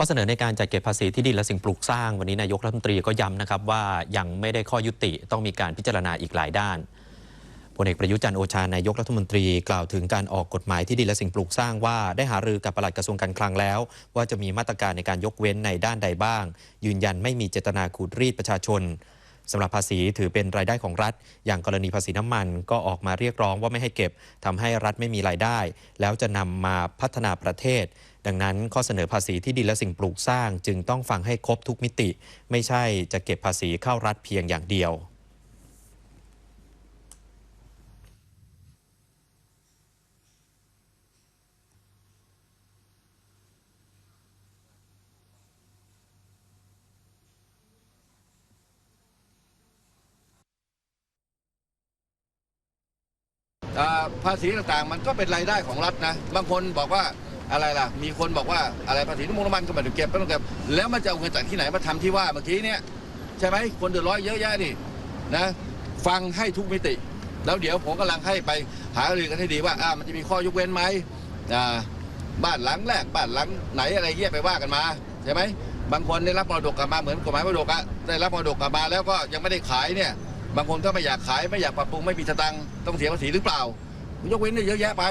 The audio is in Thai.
ข้อเสนอในการจัดเก็บภาษีที่ดินและสิ่งปลูกสร้าง วันนี้นายกรัฐมนตรีก็ย้ำนะครับว่ายังไม่ได้ข้อยุติต้องมีการพิจารณาอีกหลายด้านพลเอกประยุจันโอชานายกรัฐมนตรีกล่าวถึงการออกกฎหมายที่ดินและสิ่งปลูกสร้างว่าได้หารือกับปลัดกระทรวงการคลังแล้ว ว่าจะมีมาตรการในการยกเว้นในด้านใดบ้าง ยืนยันไม่มีเจตนาขูดรีดประชาชน สำหรับภาษีถือเป็นรายได้ของรัฐ อย่างกรณีภาษีน้ำมันก็ออกมาเรียกร้องว่าไม่ให้เก็บทำให้รัฐไม่มีรายได้ แล้วจะนำมาพัฒนาประเทศ ดังนั้นข้อเสนอภาษีที่ดินและสิ่งปลูกสร้าง จึงต้องฟังให้ครบทุกมิติ ไม่ใช่จะเก็บภาษีเข้ารัฐเพียงอย่างเดียว ภาษีต่างๆ มันก็เป็นรายได้ของรัฐนะ บางคนบอกว่าอะไรล่ะ มีคนบอกว่าอะไรภาษีน้ำมันน้ำมันก็ไม่ต้องเก็บไม่ต้องเก็บ แล้วมันจะเอาเงินจากที่ไหนมาทำที่ว่าเมื่อกี้เนี่ยใช่ไหมคนเดือดร้อนเยอะแยะนี่นะ ฟังให้ทุกมิติ แล้วเดี๋ยวผมกำลังให้ไปหารือกันให้ดีว่าอ่ามันจะมีข้อยกเว้นไหมอ่าบ้านหลังแรกบ้านหลังไหนอะไรเงี้ยไปว่ากันมาใช่ไหมบางคนได้รับมรดกกลับมาเหมือนกฎหมายมรดกอะได้รับมรดกกลับมาแล้วก็ยังไม่ได้ขายเนี่ย บางคนก็ไม่อยากขายไม่อยากปรับปรุงไม่มีสตังค์ต้องเสียภาษีหรือเปล่า ยกเว้นได้เยอะแยะไป